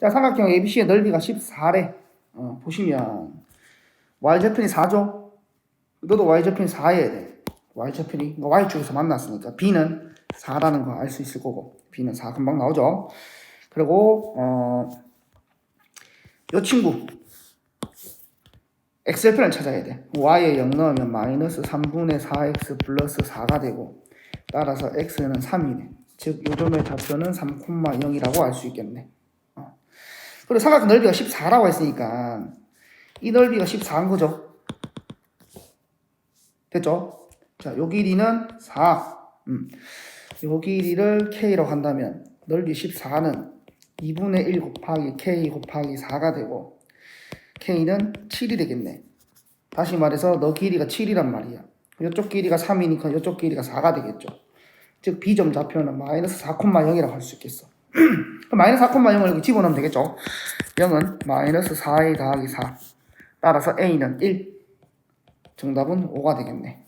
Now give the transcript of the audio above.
자, 삼각형 ABC의 넓이가 14래. 어, 보시면 y좌편이 4죠. 너도 y좌편이 4여야 돼. y좌편이 y축에서 만났으니까 b는 4라는 거 알 수 있을 거고 b는 4 금방 나오죠. 그리고 어, 요 친구 x절편을 찾아야 돼. y에 0 넣으면 마이너스 3분의 4x 플러스 4가 되고 따라서 x는 3이네. 즉 요점의 좌표는 3,0이라고 알 수 있겠네. 어. 그리고 삼각형 넓이가 14라고 했으니까 이 넓이가 14인 거죠. 됐죠? 자, 요 길이는 4. 음. 요 길이를 k라고 한다면 넓이 14는 2분의 1 곱하기 k 곱하기 4가 되고 k는 7이 되겠네. 다시 말해서 너 길이가 7이란 말이야. 이쪽 길이가 3이니까 이쪽 길이가 4가 되겠죠. 즉 B점 좌표는 마이너스 4,0이라고 할 수 있겠어. 그럼 마이너스 4,0을 여기 집어넣으면 되겠죠. 0은 마이너스 4a 더하기 4. 따라서 a는 1. 정답은 5가 되겠네.